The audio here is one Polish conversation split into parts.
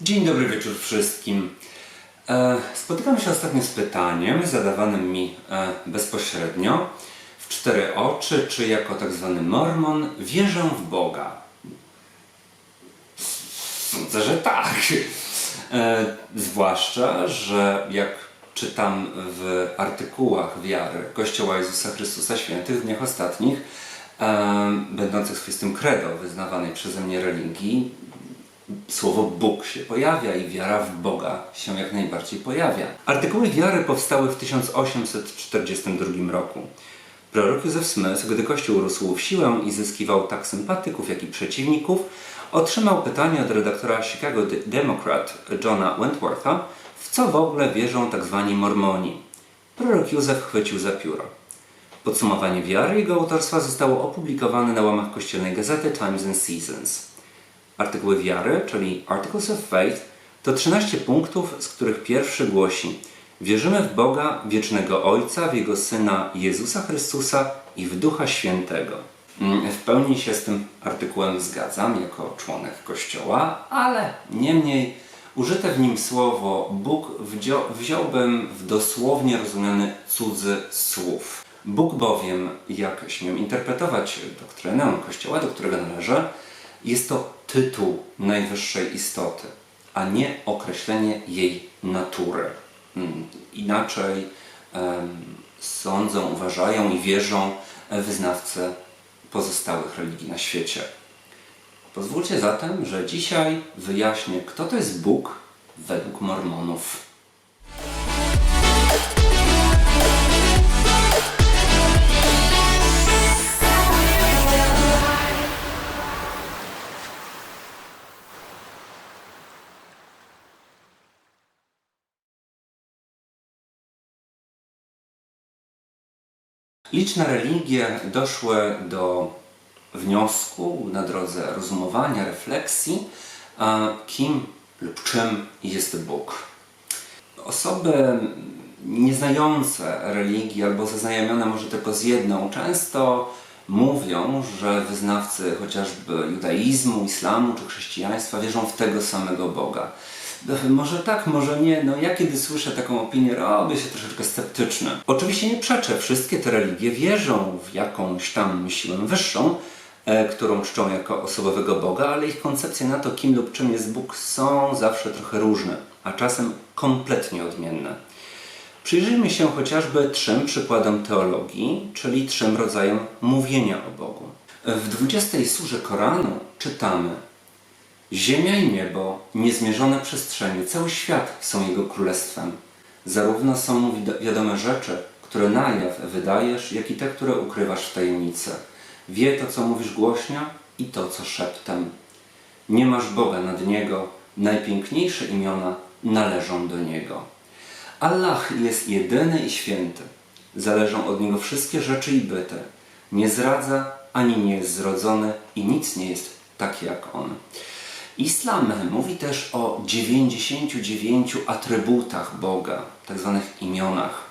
Dzień dobry wieczór wszystkim. E, Spotykam się ostatnio z pytaniem zadawanym mi e, bezpośrednio w cztery oczy, czy jako tak zwany mormon wierzę w Boga. Sądzę, że tak. E, zwłaszcza, że jak czytam w artykułach wiary Kościoła Jezusa Chrystusa Świętych w dniach ostatnich, będących swoistym credo wyznawanej przeze mnie religii, słowo Bóg się pojawia i wiara w Boga się jak najbardziej pojawia. Artykuły wiary powstały w 1842 roku. Prorok Józef Smith, gdy Kościół urósł w siłę i zyskiwał tak sympatyków, jak i przeciwników, otrzymał pytanie od redaktora Chicago Democrat Johna Wentwortha, w co w ogóle wierzą tak zwani mormoni. Prorok Józef chwycił za pióro. Podsumowanie wiary jego autorstwa zostało opublikowane na łamach kościelnej gazety Times and Seasons. Artykuły wiary, czyli Articles of Faith, to 13 punktów, z których pierwszy głosi Wierzymy w Boga, wiecznego Ojca, w Jego Syna Jezusa Chrystusa i w Ducha Świętego. Mm, W pełni się z tym artykułem zgadzam jako członek Kościoła, ale niemniej użyte w nim słowo Bóg wzią, wziąłbym w dosłownie rozumiany cudzy słów. Bóg bowiem, jak śmiem interpretować doktrynę Kościoła, do którego należę, jest to tytuł najwyższej istoty, a nie określenie jej natury. Mm, Inaczej sądzą, uważają i wierzą wyznawcy pozostałych religii na świecie. Pozwólcie zatem, że dzisiaj wyjaśnię, kto to jest Bóg według Mormonów. Liczne religie doszły do wniosku na drodze rozumowania, refleksji, kim lub czym jest Bóg. Osoby nieznające religii albo zaznajomione może tylko z jedną często mówią, że wyznawcy chociażby judaizmu, islamu czy chrześcijaństwa wierzą w tego samego Boga. Może tak, może nie. No ja kiedy słyszę taką opinię, robię się troszeczkę sceptyczny. Oczywiście nie przeczę, wszystkie te religie wierzą w jakąś tam siłę wyższą, e, którą czczą jako osobowego Boga, ale ich koncepcje na to, kim lub czym jest Bóg, są zawsze trochę różne, a czasem kompletnie odmienne. Przyjrzyjmy się chociażby trzem przykładom teologii, czyli trzem rodzajom mówienia o Bogu. W 20 surze Koranu czytamy Ziemia i niebo, niezmierzone przestrzenie, cały świat są Jego królestwem. Zarówno są mu wiadome rzeczy, które na jaw wydajesz, jak i te, które ukrywasz w tajemnicy. Wie to, co mówisz głośno i to, co szeptem. Nie masz Boga nad Niego, najpiękniejsze imiona należą do Niego. Allah jest jedyny i święty. Zależą od Niego wszystkie rzeczy i byty. Nie zdradza, ani nie jest zrodzony i nic nie jest tak jak On. Islam mówi też o 99 atrybutach Boga, tak zwanych imionach.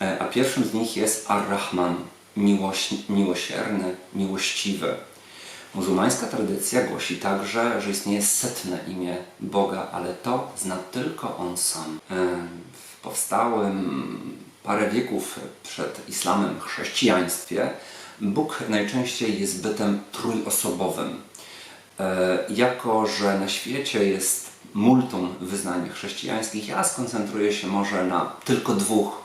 E, A pierwszym z nich jest Ar-Rahman, miłoś, miłosierny, miłościwy. Muzułmańska tradycja głosi także, że istnieje setne imię Boga, ale to zna tylko On sam. E, W powstałym parę wieków przed islamem chrześcijaństwie Bóg najczęściej jest bytem trójosobowym. E, Jako, że na świecie jest multum wyznań chrześcijańskich, ja skoncentruję się może na tylko dwóch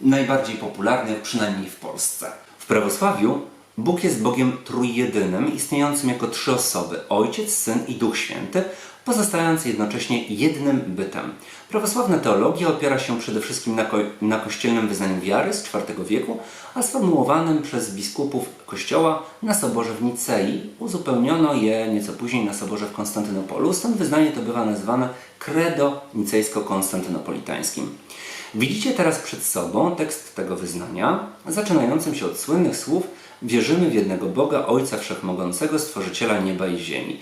najbardziej popularnych, przynajmniej w Polsce. W prawosławiu Bóg jest Bogiem trójjedynym, istniejącym jako trzy osoby Ojciec, Syn i Duch Święty, pozostając jednocześnie jednym bytem. Prawosławna teologia opiera się przede wszystkim na, ko- na kościelnym wyznaniu wiary z IV wieku, a sformułowanym przez biskupów Kościoła na Soborze w Nicei. Uzupełniono je nieco później na Soborze w Konstantynopolu, stąd wyznanie to bywa nazywane credo nicejsko-konstantynopolitańskim. Widzicie teraz przed sobą tekst tego wyznania, zaczynającym się od słynnych słów Wierzymy w jednego Boga, Ojca Wszechmogącego, Stworzyciela nieba i ziemi.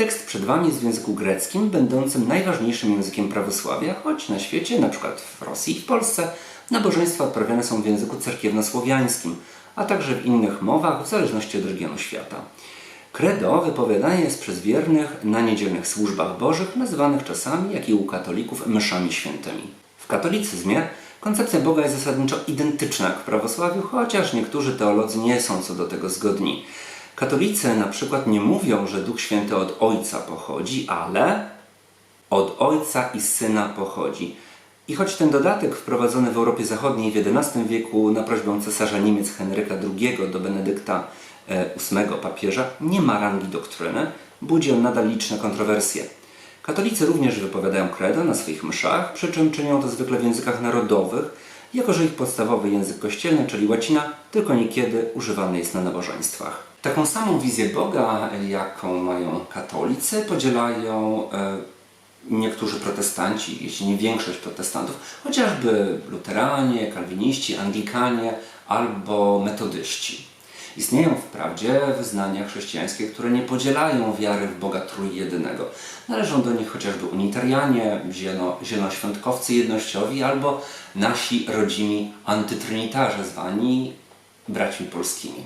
Tekst przed Wami jest w języku greckim, będącym najważniejszym językiem prawosławia, choć na świecie, przykład w Rosji i w Polsce, nabożeństwa odprawiane są w języku cerkiewnosłowiańskim, a także w innych mowach, w zależności od regionu świata. Credo wypowiadane jest przez wiernych na niedzielnych służbach bożych, nazywanych czasami, jak i u katolików, mszami świętymi. W katolicyzmie koncepcja Boga jest zasadniczo identyczna jak w prawosławiu, chociaż niektórzy teolodzy nie są co do tego zgodni. Katolicy na przykład nie mówią, że Duch Święty od Ojca pochodzi, ale od Ojca i Syna pochodzi. I choć ten dodatek wprowadzony w Europie Zachodniej w XI wieku na prośbę cesarza Niemiec Henryka II do Benedykta VIII papieża nie ma rangi doktryny, budzi on nadal liczne kontrowersje. Katolicy również wypowiadają credo na swoich mszach, przy czym czynią to zwykle w językach narodowych, jako że ich podstawowy język kościelny, czyli łacina, tylko niekiedy używany jest na nabożeństwach. Taką samą wizję Boga, jaką mają katolicy, podzielają e, niektórzy protestanci, jeśli nie większość protestantów, chociażby luteranie, kalwiniści, anglikanie albo metodyści. Istnieją wprawdzie wyznania chrześcijańskie, które nie podzielają wiary w Boga Trójjedynego. Należą do nich chociażby unitarianie, zielono, zielonoświątkowcy jednościowi albo nasi rodzimi antytrinitarze zwani braćmi polskimi.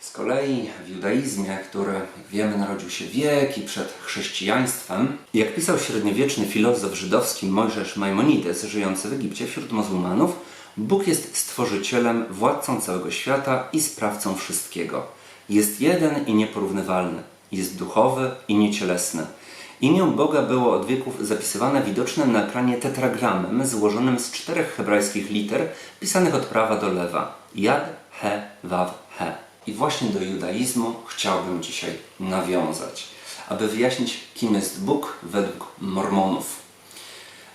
Z kolei w judaizmie, który, jak wiemy, narodził się wieki przed chrześcijaństwem, jak pisał średniowieczny filozof żydowski Mojżesz Maimonides, żyjący w Egipcie wśród muzułmanów, Bóg jest stworzycielem, władcą całego świata i sprawcą wszystkiego. Jest jeden i nieporównywalny. Jest duchowy i niecielesny. Imię Boga było od wieków zapisywane widocznym na ekranie tetragramem złożonym z czterech hebrajskich liter pisanych od prawa do lewa. Jad, He, Waw, He. I właśnie do judaizmu chciałbym dzisiaj nawiązać, aby wyjaśnić, kim jest Bóg według Mormonów.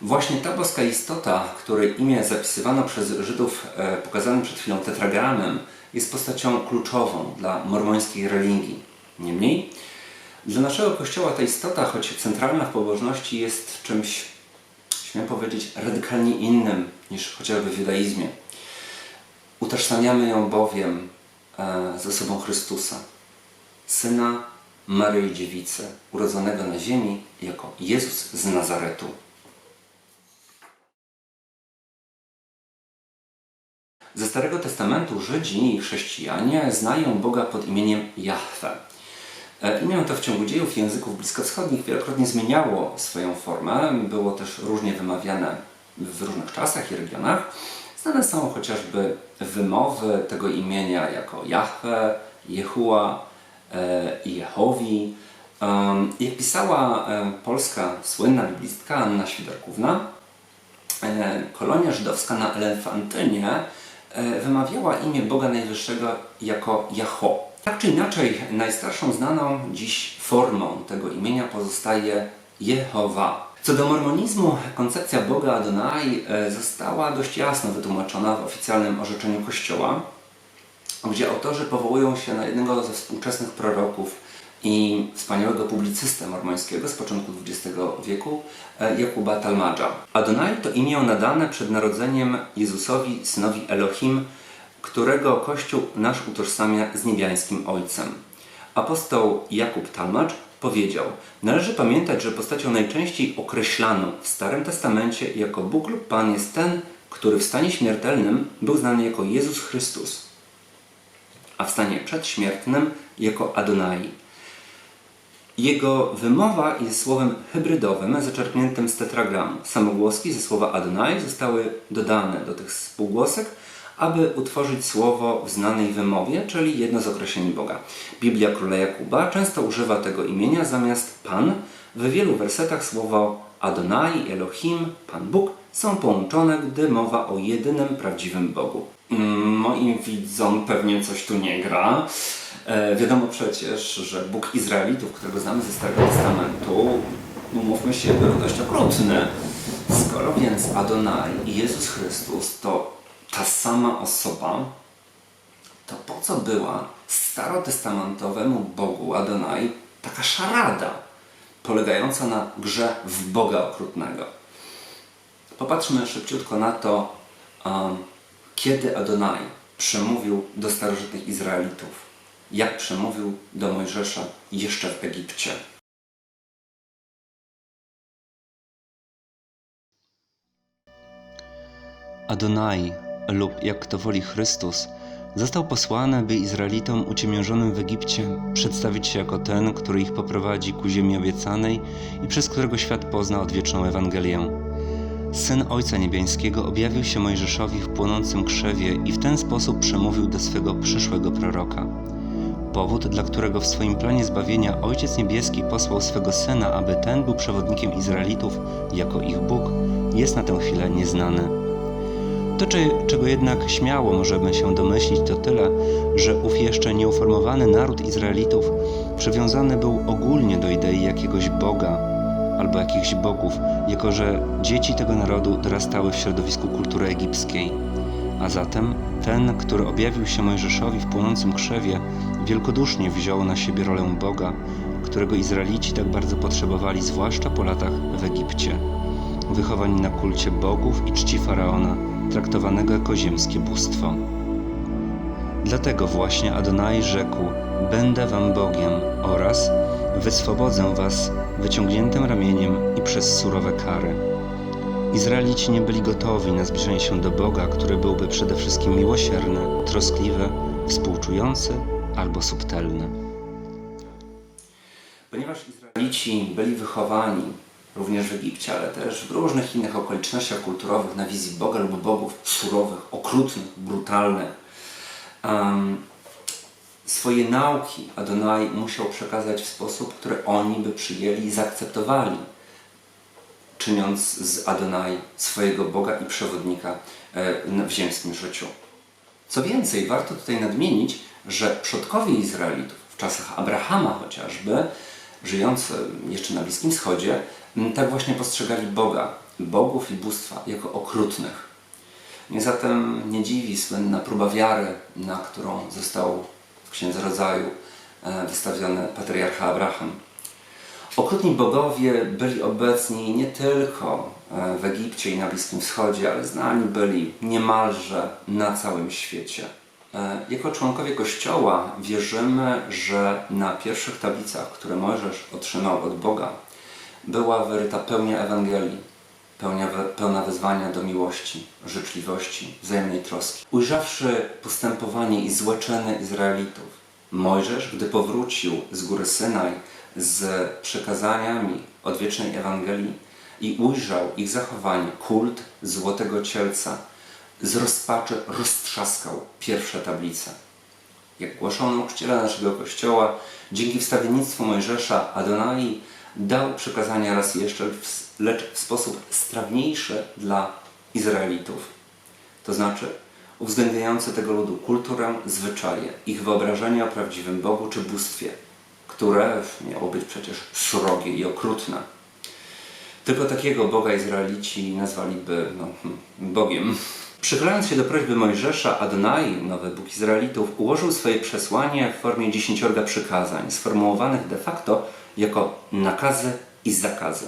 Właśnie ta boska istota, której imię zapisywano przez Żydów e, pokazanym przed chwilą tetragramem, jest postacią kluczową dla mormońskiej religii. Niemniej, dla naszego kościoła ta istota, choć centralna w pobożności, jest czymś, śmiem powiedzieć, radykalnie innym niż chociażby w judaizmie. Utożsamiamy ją bowiem e, z osobą Chrystusa, syna Maryi Dziewicy, urodzonego na ziemi jako Jezus z Nazaretu. Ze Starego Testamentu Żydzi i chrześcijanie znają Boga pod imieniem Jahwe. E, Imię to w ciągu dziejów języków bliskowschodnich wielokrotnie zmieniało swoją formę. Było też różnie wymawiane w różnych czasach i regionach. Znane są chociażby wymowy tego imienia jako Jahwe, Jehua e, i Jehowi. Jak pisała e, polska słynna biblistka Anna Świderkówna, kolonia żydowska na Elefantynie wymawiała imię Boga Najwyższego jako Jaho. Tak czy inaczej, najstarszą znaną dziś formą tego imienia pozostaje Jehowa. Co do mormonizmu, koncepcja Boga Adonai e, została dość jasno wytłumaczona w oficjalnym orzeczeniu Kościoła, gdzie autorzy powołują się na jednego ze współczesnych proroków i wspaniałego publicystę mormońskiego z początku XX wieku, e, Jakuba Talmadża. Adonai to imię nadane przed narodzeniem Jezusowi, synowi Elohim, którego Kościół nasz utożsamia z niebiańskim Ojcem. Apostoł Jakub Talmadż powiedział: Należy pamiętać, że postacią najczęściej określaną w Starym Testamencie jako Bóg lub Pan jest ten, który w stanie śmiertelnym był znany jako Jezus Chrystus, a w stanie przedśmiertnym jako Adonai. Jego wymowa jest słowem hybrydowym zaczerpniętym z tetragramu. Samogłoski ze słowa Adonai zostały dodane do tych spółgłosek, aby utworzyć słowo w znanej wymowie, czyli jedno z określeń Boga. Biblia Króla Jakuba często używa tego imienia zamiast Pan. W wielu wersetach słowo Adonai, Elohim, Pan Bóg są połączone, gdy mowa o jedynym prawdziwym Bogu. Mm, Moim widzom pewnie coś tu nie gra. E, wiadomo przecież, że Bóg Izraelitów, którego znamy ze Starego Testamentu, umówmy się, był dość okrutny. Skoro więc Adonai i Jezus Chrystus to ta sama osoba, to po co była starotestamentowemu Bogu Adonai taka szarada polegająca na grze w Boga okrutnego? Popatrzmy szybciutko na to, kiedy Adonai przemówił do starożytnych Izraelitów. Jak przemówił do Mojżesza jeszcze w Egipcie. Adonai, lub jak to woli Chrystus, Został posłany, by Izraelitom uciemiężonym w Egipcie przedstawić się jako ten, który ich poprowadzi ku ziemi obiecanej i przez którego świat pozna odwieczną Ewangelię. Syn Ojca Niebiańskiego objawił się Mojżeszowi w płonącym krzewie i w ten sposób przemówił do swego przyszłego proroka. Powód, dla którego w swoim planie zbawienia Ojciec Niebieski posłał swego Syna, aby ten był przewodnikiem Izraelitów jako ich Bóg, jest na tę chwilę nieznany. To, czego jednak śmiało możemy się domyślić, to tyle, że ów jeszcze nieuformowany naród Izraelitów przywiązany był ogólnie do idei jakiegoś Boga albo jakichś bogów, jako że dzieci tego narodu dorastały w środowisku kultury egipskiej. A zatem ten, który objawił się Mojżeszowi w płonącym krzewie, wielkodusznie wziął na siebie rolę Boga, którego Izraelici tak bardzo potrzebowali, zwłaszcza po latach w Egipcie wychowani na kulcie bogów i czci faraona, traktowanego jako ziemskie bóstwo. Dlatego właśnie Adonai rzekł: Będę wam Bogiem oraz wyswobodzę was wyciągniętym ramieniem i przez surowe kary. Izraelici nie byli gotowi na zbliżenie się do Boga, który byłby przede wszystkim miłosierny, troskliwy, współczujący albo subtelny. Ponieważ Izraelici byli wychowani również w Egipcie, ale też w różnych innych okolicznościach kulturowych na wizji Boga lub bogów surowych, okrutnych, brutalnych, em, swoje nauki Adonai musiał przekazać w sposób, który oni by przyjęli i zaakceptowali, czyniąc z Adonai swojego Boga i przewodnika e, w ziemskim życiu. Co więcej, warto tutaj nadmienić, że przodkowie Izraelitów w czasach Abrahama chociażby, żyjący jeszcze na Bliskim Wschodzie, tak właśnie postrzegali Boga, bogów i bóstwa jako okrutnych. Mnie zatem nie dziwi słynna próba wiary, na którą został w Księdze Rodzaju e, wystawiony patriarcha Abraham. Okrutni bogowie byli obecni nie tylko e, w Egipcie i na Bliskim Wschodzie, ale znani byli niemalże na całym świecie. E, Jako członkowie Kościoła wierzymy, że na pierwszych tablicach, które Mojżesz otrzymał od Boga, była wyryta pełnia Ewangelii, pełnia, pełna wezwania do miłości, życzliwości, wzajemnej troski. Ujrzawszy postępowanie i złe Izraelitów, Mojżesz, gdy powrócił z góry Synaj z przekazaniami odwiecznej Ewangelii i ujrzał ich zachowanie, kult złotego cielca, z rozpaczy roztrzaskał pierwsze tablice. Jak głoszono nauczyciela naszego Kościoła, dzięki wstawiennictwu Mojżesza Adonai dał przekazania raz jeszcze, lecz w sposób strawniejszy dla Izraelitów. To znaczy uwzględniający tego ludu kulturę, zwyczaje, ich wyobrażenie o prawdziwym Bogu czy bóstwie, które miało być przecież srogie i okrutne. Tylko takiego Boga Izraelici nazwaliby no, hmm, Bogiem. Przychylając się do prośby Mojżesza, Adonai, nowy Bóg Izraelitów, ułożył swoje przesłanie w formie dziesięciorga przykazań, sformułowanych de facto jako nakazy i zakazy.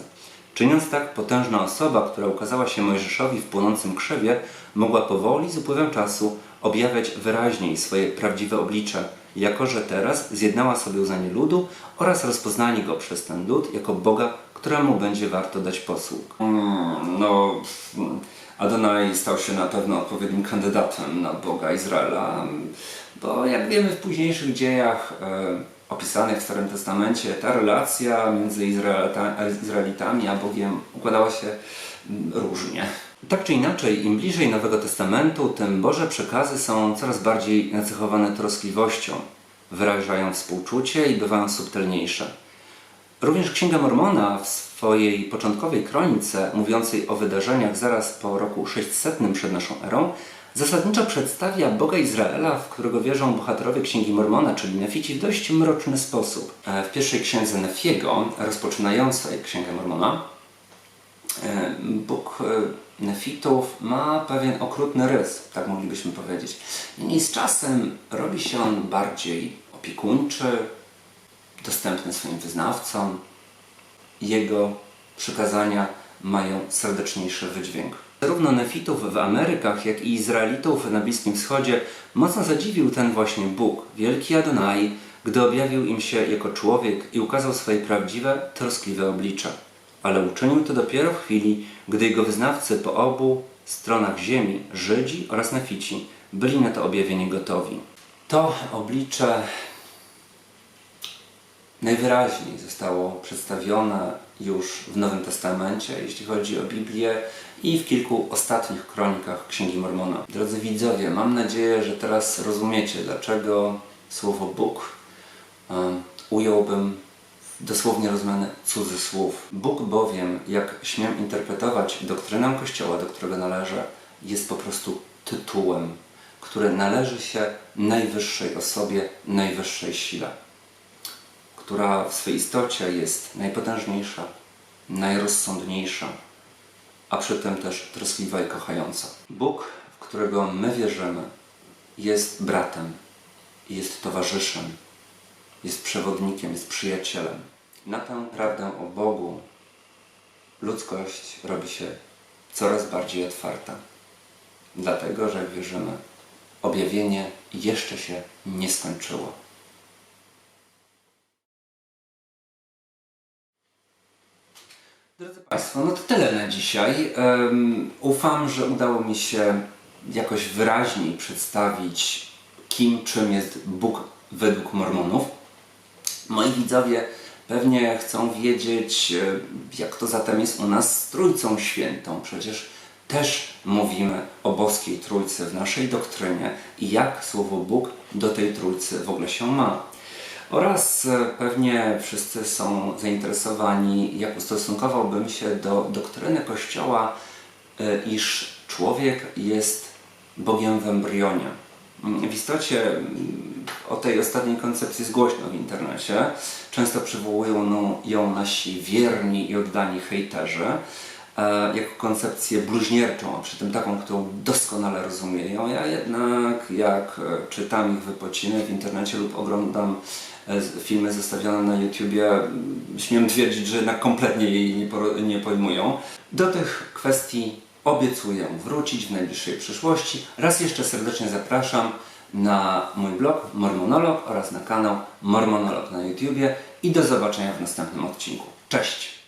Czyniąc tak, potężna osoba, która ukazała się Mojżeszowi w płonącym krzewie, mogła powoli, z upływem czasu, objawiać wyraźniej swoje prawdziwe oblicze, jako że teraz zjednała sobie uznanie ludu oraz rozpoznanie go przez ten lud jako Boga, któremu będzie warto dać posług. Mm, no, Adonai stał się na pewno odpowiednim kandydatem na Boga Izraela, bo jak wiemy w późniejszych dziejach e, opisanych w Starym Testamencie, ta relacja między Izraelita, Izraelitami a Bogiem układała się mm, różnie. Tak czy inaczej, im bliżej Nowego Testamentu, tym Boże przekazy są coraz bardziej nacechowane troskliwością, wyrażają współczucie i bywają subtelniejsze. Również Księga Mormona w swojej początkowej kronice, mówiącej o wydarzeniach zaraz po roku 600 przed naszą erą, zasadniczo przedstawia Boga Izraela, w którego wierzą bohaterowie Księgi Mormona, czyli Nefici, w dość mroczny sposób. E, W pierwszej księdze Nefiego, rozpoczynającej Księgę Mormona, e, Bóg e, Nefitów ma pewien okrutny rys, tak moglibyśmy powiedzieć. Niemniej z czasem robi się on bardziej opiekuńczy, dostępny swoim wyznawcom. Jego przykazania mają serdeczniejszy wydźwięk. Zarówno Nefitów w Amerykach, jak i Izraelitów na Bliskim Wschodzie mocno zadziwił ten właśnie Bóg, wielki Adonai, gdy objawił im się jako człowiek i ukazał swoje prawdziwe, troskliwe oblicze. Ale uczynił to dopiero w chwili, gdy jego wyznawcy po obu stronach ziemi Żydzi oraz Nefici byli na to objawienie gotowi. To oblicze najwyraźniej zostało przedstawione już w Nowym Testamencie, jeśli chodzi o Biblię i w kilku ostatnich kronikach Księgi Mormona. Drodzy widzowie, mam nadzieję, że teraz rozumiecie, dlaczego słowo Bóg ująłbym dosłownie rozumiany cudzysłów. Bóg bowiem, jak śmiem interpretować doktrynę Kościoła, do którego należę, jest po prostu tytułem, który należy się najwyższej osobie, najwyższej sile która w swej istocie jest najpotężniejsza, najrozsądniejsza, a przy tym też troskliwa i kochająca. Bóg, w którego my wierzymy, jest bratem, jest towarzyszem, jest przewodnikiem, jest przyjacielem. Na tę prawdę o Bogu ludzkość robi się coraz bardziej otwarta. Dlatego, że jak wierzymy, objawienie jeszcze się nie skończyło. Drodzy Państwo, no to tyle na dzisiaj. Em, ufam, że udało mi się jakoś wyraźniej przedstawić, kim, czym jest Bóg według Mormonów. Moi widzowie pewnie chcą wiedzieć, jak to zatem jest u nas z Trójcą Świętą. Przecież też mówimy o boskiej Trójcy w naszej doktrynie i jak słowo Bóg do tej Trójcy w ogóle się ma. Oraz e, pewnie wszyscy są zainteresowani, jak ustosunkowałbym się do doktryny Kościoła, e, iż człowiek jest Bogiem w embrionie. W istocie mm, o tej ostatniej koncepcji jest głośno w internecie. Często przywołują ją nasi wierni i oddani hejterzy jako koncepcję bluźnierczą, a przy tym taką, którą doskonale rozumieją. Ja jednak, jak e, czytam ich wypociny w internecie lub oglądam e, filmy zestawione na YouTubie, m, śmiem twierdzić, że jednak kompletnie jej nie, nie pojmują. Do tych kwestii obiecuję wrócić w najbliższej przyszłości. Raz jeszcze serdecznie zapraszam na mój blog Mormonolog oraz na kanał Mormonolog na YouTubie i do zobaczenia w następnym odcinku. Cześć!